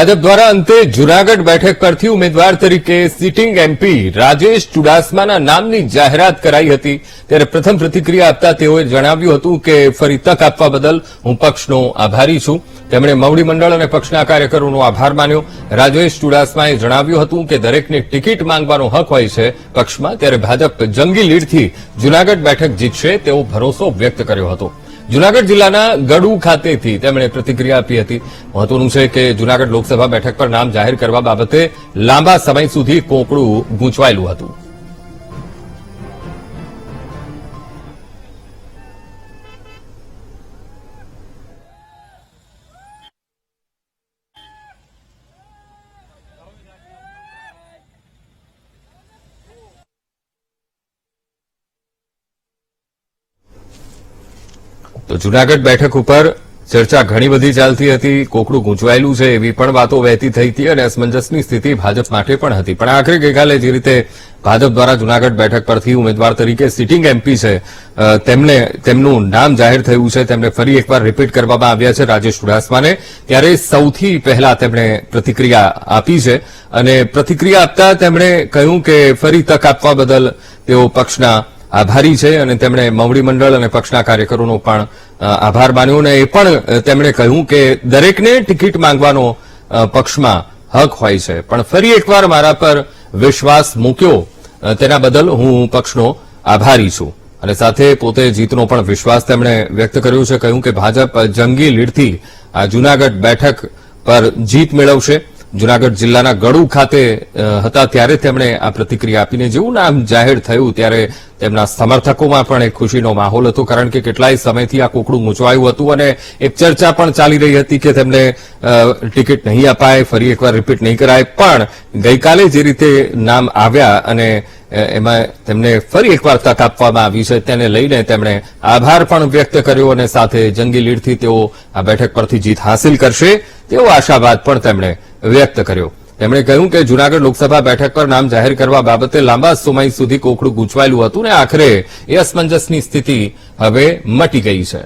ભાજપ દ્વારા અંતે જૂનાગઢ બેઠક પરથી ઉમેદવાર તરીકે સિટિંગ એમપી રાજેશ ચુડાસમાના નામની જાહેરાત કરાઈ હતી. ત્યારે પ્રથમ પ્રતિક્રિયા આપતા તેઓએ જણાવ્યું હતું કે ફરી તક આપવા બદલ હું પક્ષનો આભારી છું. તેમણે મવડી મંડળ અને પક્ષના કાર્યકરોનો આભાર માન્યો. રાજેશ ચુડાસમાએ જણાવ્યું હતું કે દરેકને ટિકિટ માંગવાનો હક હોય છે પક્ષમાં. ત્યારે ભાજપ જંગી લીડથી જૂનાગઢ બેઠક જીતશે તેવો ભરોસો વ્યક્ત કર્યો હતો. જૂનાગઢ જિલ્લાના ગડુ ખાતેથી તેમણે પ્રતિક્રિયા આપી હતી. મહત્વનું છે કે જૂનાગઢ લોકસભા બેઠક પર નામ જાહેર કરવા બાબતે લાંબા સમય સુધી કોકડું ગૂંચવાયેલું હતું. તો જૂનાગઢ બેઠક ઉપર ચર્ચા ઘણી બધી ચાલતી હતી, કોકડું ગૂંચવાયેલું છે એવી પણ વાતો વહેતી થઈ હતી અને અસમંજસની સ્થિતિ ભાજપ માટે પણ હતી. પણ આખરે ગઈકાલે જે રીતે ભાજપ દ્વારા જૂનાગઢ બેઠક પરથી ઉમેદવાર તરીકે સિટિંગ એમપી છે તેમને, તેમનું નામ જાહેર થયું છે, તેમને ફરી એકવાર રિપીટ કરવામાં આવ્યા છે રાજેશ ચુડાસમાને. ત્યારે સૌથી પહેલા તેમણે પ્રતિક્રિયા આપી છે અને પ્રતિક્રિયા આપતા તેમણે કહ્યું કે ફરી તક આપવા બદલ તેઓ પક્ષના આભારી છે અને તેમણે મવડી મંડળ અને પક્ષના કાર્યકરોનો પણ આભાર માન્યો અને એ પણ તેમણે કહ્યું કે દરેકને ટિકિટ માંગવાનો પક્ષમાં હક હોય છે. પણ ફરી એકવાર મારા પર વિશ્વાસ મૂક્યો તેના બદલ હું પક્ષનો આભારી છું. અને સાથે પોતે જીતનો પણ વિશ્વાસ તેમણે વ્યક્ત કર્યો છે, કહ્યું કે ભાજપ જંગી લીડથી આ જૂનાગઢ બેઠક પર જીત મેળવશે. જૂનાગઢ જિલ્લાના ગળુ ખાતે હતા ત્યારે તેમણે આ પ્રતિક્રિયા આપીને જેવું નામ જાહેર થયું ત્યારે તેમના સમર્થકોમાં પણ એક ખુશીનો માહોલ હતો, કારણ કે કેટલાય સમયથી આ કોકડું મૂંચવાયું હતું અને એક ચર્ચા પણ ચાલી રહી હતી કે તેમને ટિકિટ નહીં અપાય, ફરી એકવાર રિપીટ નહીં કરાય. પણ ગઈકાલે જે રીતે નામ આવ્યા અને એમાં તેમને ફરી એકવાર તક આપવામાં આવી છે તેને લઈને તેમણે આભાર પણ વ્યક્ત કર્યો અને સાથે જંગી લીડથી તેઓ આ બેઠક પરથી જીત હાંસિલ કરશે તેવો આશાવાદ પણ તેમણે વ્યક્ત કર્યો. તેમણે કહ્યું કે જૂનાગઢ લોકસભા બેઠક પર નામ જાહેર કરવા બાબતે લાંબા સમય સુધી કોકડું ગૂંચવાયેલું હતું ને આખરે એ અસમંજસની સ્થિતિ હવે મટી ગઈ છે.